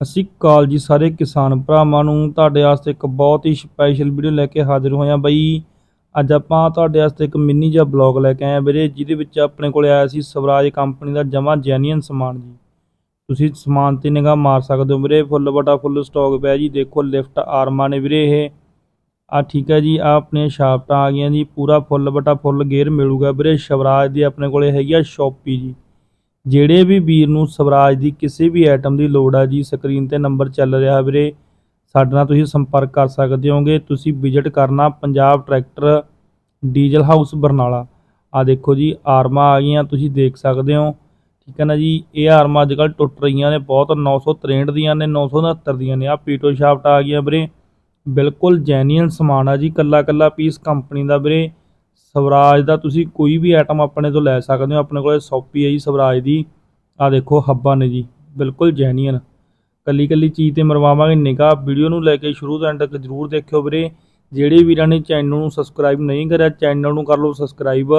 ਸਤਿ ਸ਼੍ਰੀ ਅਕਾਲ ਜੀ ਸਾਰੇ ਕਿਸਾਨ ਭਰਾਵਾਂ ਨੂੰ। ਤੁਹਾਡੇ ਵਾਸਤੇ ਇੱਕ ਬਹੁਤ ਹੀ ਸਪੈਸ਼ਲ ਵੀਡੀਓ ਲੈ ਕੇ ਹਾਜ਼ਰ ਹੋਇਆ ਬਈ। ਅੱਜ ਆਪਾਂ ਤੁਹਾਡੇ ਵਾਸਤੇ ਇੱਕ ਮਿੰਨੀ ਜਿਹਾ ਬਲੌਗ ਲੈ ਕੇ ਆਏ ਆ ਵੀਰੇ, ਜਿਹਦੇ ਵਿੱਚ ਆਪਣੇ ਕੋਲ ਆਇਆ ਸੀ ਸਵਰਾਜ ਕੰਪਨੀ ਦਾ ਜਮਾ ਜੈਨੀਅਨ ਸਮਾਨ ਜੀ। ਤੁਸੀਂ ਸਮਾਨ ਤੇ ਨਿਗਾਹ ਮਾਰ ਸਕਦੇ ਹੋ ਵੀਰੇ, ਫੁੱਲ ਬਟਾ ਫੁੱਲ ਸਟਾਕ ਪਿਆ ਜੀ। ਦੇਖੋ ਲਿਫਟ ਆਰਮਾਂ ਨੇ ਵੀਰੇ ਇਹ। ਆ ਠੀਕ ਹੈ ਜੀ, ਆ ਆਪਣੀਆਂ ਸ਼ਾਫਟਾਂ ਆ ਗਈਆਂ ਜੀ, ਪੂਰਾ ਫੁੱਲ ਬਟਾ ਫੁੱਲ ਗੇਅਰ ਮਿਲੂਗਾ ਵੀਰੇ। ਸਵਰਾਜ ਦੀ ਆਪਣੇ ਕੋਲੇ ਹੈਗੀ ਆ ਸ਼ੋਪੀ ਜੀ। ਜਿਹੜੇ ਵੀ ਵੀਰ ਨੂੰ ਸਵਰਾਜ ਦੀ ਕਿਸੇ ਵੀ ਆਈਟਮ ਦੀ ਲੋੜ ਆ ਜੀ ਸਕਰੀਨ ਤੇ ਨੰਬਰ ਚੱਲ ਰਿਹਾ ਵੀਰੇ, ਸਾਡੇ ਨਾਲ ਤੁਸੀਂ ਸੰਪਰਕ ਕਰ ਸਕਦੇ ਹੋਗੇ। ਤੁਸੀਂ ਵਿਜ਼ਿਟ ਕਰਨਾ Punjab tractor diesel house Barnala. ਆ ਦੇਖੋ ਜੀ ਆਰਮਾਂ ਆ ਗਈਆਂ, ਤੁਸੀਂ ਦੇਖ ਸਕਦੇ ਹੋ। ਠੀਕ ਹੈ ਨਾ ਜੀ, ਇਹ ਆਰਮਾਂ ਅੱਜ ਕੱਲ੍ਹ ਟੁੱਟ ਰਹੀਆਂ ਨੇ, ਬਹੁਤ 963 ਦੀਆਂ ਨੇ 969 ਦੀਆਂ ਨੇ। ਆ ਪੀਟੋ ਸ਼ਾਫਟ ਆ ਗਈਆਂ ਵੀਰੇ। ਬਿਲਕੁਲ ਜੈਨੂਇਨ ਸਮਾਨ ਆ ਜੀ ਕੱਲਾ ਕੱਲਾ ਪੀਸ ਕੰਪਨੀ ਦਾ ਵੀਰੇ। ਸਵਰਾਜ ਦਾ ਤੁਸੀਂ ਕੋਈ ਵੀ ਆਈਟਮ ਆਪਣੇ ਤੋਂ ਲੈ ਸਕਦੇ ਹੋ, ਆਪਣੇ ਕੋਲੇ ਸੌਪੀ ਹੈ ਜੀ, ਸਵਰਾਜ ਦੀ। ਆ ਦੇਖੋ, ਹੱਬਾਂ ਨੇ ਜੀ, ਬਿਲਕੁਲ ਜੈਨੀਅਨ ਕੱਲੀ ਕੱਲੀ ਚੀਜ਼ ਤੇ ਮਰਵਾਵਾਂਗੇ ਨਿਗਾਹ। ਵੀਡੀਓ ਨੂੰ ਲੈ ਕੇ ਸ਼ੁਰੂ ਤੋਂ ਐਂਡ ਤੱਕ ਜਰੂਰ ਦੇਖਿਓ ਵੀਰੇ। ਜਿਹੜੇ ਵੀਰਾਂ ਨੇ ਚੈਨਲ ਨੂੰ ਸਬਸਕ੍ਰਾਈਬ ਨਹੀਂ ਕਰਿਆ ਚੈਨਲ ਨੂੰ ਕਰ ਲਓ ਸਬਸਕ੍ਰਾਈਬ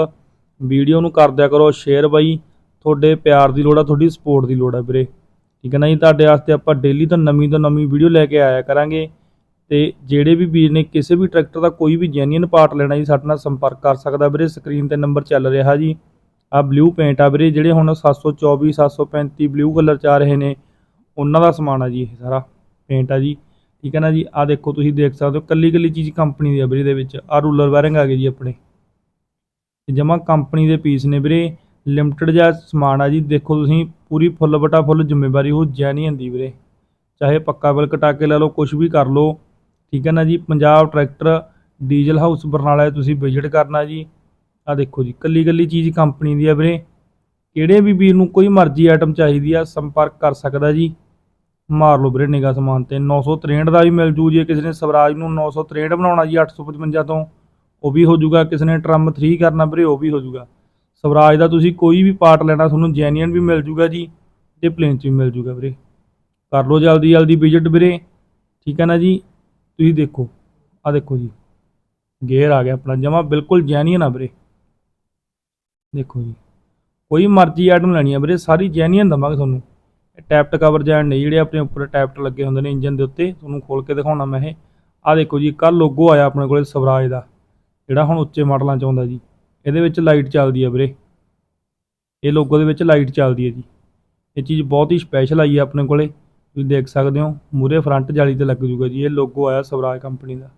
ਵੀਡੀਓ ਨੂੰ ਕਰ ਦਿਆ ਕਰੋ ਸ਼ੇਅਰ ਬਾਈ। ਤੁਹਾਡੇ ਪਿਆਰ ਦੀ ਲੋੜ ਆ, ਤੁਹਾਡੀ ਸਪੋਰਟ ਦੀ ਲੋੜ ਆ ਵੀਰੇ। ਠੀਕ ਹੈ ਨਾ ਜੀ? ਤੁਹਾਡੇ ਵਾਸਤੇ ਆਪਾਂ ਡੇਲੀ ਤੋਂ ਨਵੀਂ ਤੋਂ ਨਵੀਂ ਵੀਡੀਓ ਲੈ ਕੇ ਆਇਆ ਕਰਾਂਗੇ। ਤੇ ਜਿਹੜੇ ਵੀ ਵੀਰ ਨੇ ਕਿਸੇ ਵੀ ਟਰੈਕਟਰ ਦਾ ਕੋਈ ਵੀ ਜੈਨੂਇਨ ਪਾਰਟ ਲੈਣਾ ਜੀ, ਸਾਡੇ ਨਾਲ ਸੰਪਰਕ ਕਰ ਸਕਦਾ ਵੀਰੇ। ਸਕਰੀਨ ਤੇ ਨੰਬਰ ਚੱਲ ਰਿਹਾ ਜੀ। ਆ ਬਲੂ ਪੇਂਟ ਆ ਵੀਰੇ, ਜਿਹੜੇ ਹੁਣ 724 735 ਬਲੂ ਕਲਰ ਚ ਆ ਰਹੇ ਨੇ, ਉਹਨਾਂ ਦਾ ਸਮਾਨ ਆ ਜੀ ਇਹ ਸਾਰਾ ਪੇਂਟ ਆ ਜੀ। ਠੀਕ ਹੈ ਨਾ ਜੀ? ਆ ਦੇਖੋ ਤੁਸੀਂ ਦੇਖ ਸਕਦੇ ਹੋ ਕੱਲੀ ਕੱਲੀ ਚੀਜ਼ ਕੰਪਨੀ ਦੀ ਆ ਵੀਰੇ ਦੇ ਵਿੱਚ। ਆ ਰੂਲਰ ਵਾਇਰਿੰਗ ਆ ਗਈ ਜੀ ਆਪਣੇ। ਜਮਾ ਕੰਪਨੀ ਦੇ ਪੀਸ ਨੇ ਵੀਰੇ। ਲਿਮਟਿਡ ਜਿਹਾ ਸਮਾਨ ਆ ਜੀ। ਦੇਖੋ ਤੁਸੀਂ, ਪੂਰੀ ਫੁੱਲ ਬਟਾ ਫੁੱਲ ਜ਼ਿੰਮੇਵਾਰੀ, ਉਹ ਜੈਨੂਇਨ ਦੀ ਵੀਰੇ। ਚਾਹੇ ਪੱਕਾ ਬਿੱਲ ਕਟਾ ਕੇ ਲੈ ਲਓ ਕੁਝ ਵੀ ਕਰ ਲਓ। ਠੀਕ ਹੈ ਨਾ ਜੀ? Punjab tractor diesel house Barnala ਤੁਸੀਂ ਵਿਜ਼ਿਟ ਕਰਨਾ ਜੀ। ਆ ਦੇਖੋ ਜੀ ਕੱਲੀ ਕੱਲੀ ਚੀਜ਼ ਕੰਪਨੀ ਦੀ ਆ ਵੀਰੇ। ਕਿਹੜੇ ਵੀ ਵੀਰ ਨੂੰ ਕੋਈ ਮਰਜ਼ੀ ਆਈਟਮ ਚਾਹੀਦੀ ਆ, ਸੰਪਰਕ ਕਰ ਸਕਦਾ ਜੀ। ਮਾਰ ਲਓ ਵੀਰੇ ਨਿਗਾ ਸਮਾਨ ਤੇ। 963 ਦਾ ਵੀ ਮਿਲ ਜੂ ਜੇ ਕਿਸੇ ਨੇ ਸਵਰਾਜ ਨੂੰ 963 ਬਣਾਉਣਾ ਜੀ 855 ਤੋਂ। ਉਹ ਵੀ ਹੋ ਜਾਊਗਾ ਕਿਸੇ ਨੇ ਟਰਮ 3 ਕਰਨਾ ਵੀਰੇ, ਉਹ ਵੀ ਹੋ ਜਾਊਗਾ ਸਵਰਾਜ ਦਾ ਤੁਸੀਂ ਕੋਈ ਵੀ ਪਾਰਟ ਲੈਣਾ, ਤੁਹਾਨੂੰ ਜੈਨੂਇਨ ਵੀ ਮਿਲ ਜੂਗਾ ਜੀ ਤੇ ਪਲੇਨ 'ਚ ਵੀ ਮਿਲ ਜੂਗਾ ਵੀਰੇ। ਕਰ ਲਓ ਜਲਦੀ ਜਲਦੀ ਵਿਜ਼ਿਟ ਵੀਰੇ। ਠੀਕ ਹੈ ਨਾ ਜੀ? ਤੁਸੀਂ ਦੇਖੋ ਆ ਦੇਖੋ ਜੀ, ਗੇਅਰ ਆ ਗਿਆ ਆਪਣਾ, ਜਮਾ ਬਿਲਕੁਲ ਜੈਨੀਅਨ ਆ ਵੀਰੇ। ਦੇਖੋ ਜੀ, ਕੋਈ ਮਰਜ਼ੀ ਆਈਟਮ ਲੈਣੀ ਆ ਵੀਰੇ, ਸਾਰੀ ਜੈਨੀਅਨ ਦਵਾਂਗੇ ਤੁਹਾਨੂੰ। ਇਹ ਟੈਪਟ ਕਵਰ ਜੈਨ ਨਹੀਂ, ਜਿਹੜੇ ਆਪਣੇ ਉੱਪਰ ਟੈਪਟ ਲੱਗੇ ਹੁੰਦੇ ਨੇ ਇੰਜਨ ਦੇ ਉੱਤੇ, ਤੁਹਾਨੂੰ ਖੋਲ ਕੇ ਦਿਖਾਉਣਾ ਮੈਂ ਇਹ। ਆ ਦੇਖੋ ਜੀ ਕੱਲ ਲੋਗੋ ਆਇਆ ਆਪਣੇ ਕੋਲੇ, ਸਵਰਾਜ ਦਾ, ਜਿਹੜਾ ਹੁਣ ਉੱਚੇ ਮਾਡਲਾਂ 'ਚ ਆਉਂਦਾ ਜੀ। ਇਹਦੇ ਵਿੱਚ ਲਾਈਟ ਚੱਲਦੀ ਆ ਵੀਰੇ। ਇਹ ਲੋਗੋ ਦੇ ਵਿੱਚ ਲਾਈਟ ਚੱਲਦੀ ਹੈ ਜੀ। ਇਹ ਚੀਜ਼ ਬਹੁਤ ਹੀ ਸਪੈਸ਼ਲ ਆਈ ਹੈ ਆਪਣੇ ਕੋਲੇ। ਤੁਸੀਂ ਦੇਖ ਸਕਦੇ ਹੋ ਮੂਰੇ ਫਰੰਟ ਜਾਲੀ ਤੇ ਲੱਗ ਜੂਗਾ ਜੀ, ਇਹ ਲੋਗੋ ਆਇਆ ਸਵਰਾਜ ਕੰਪਨੀ ਦਾ।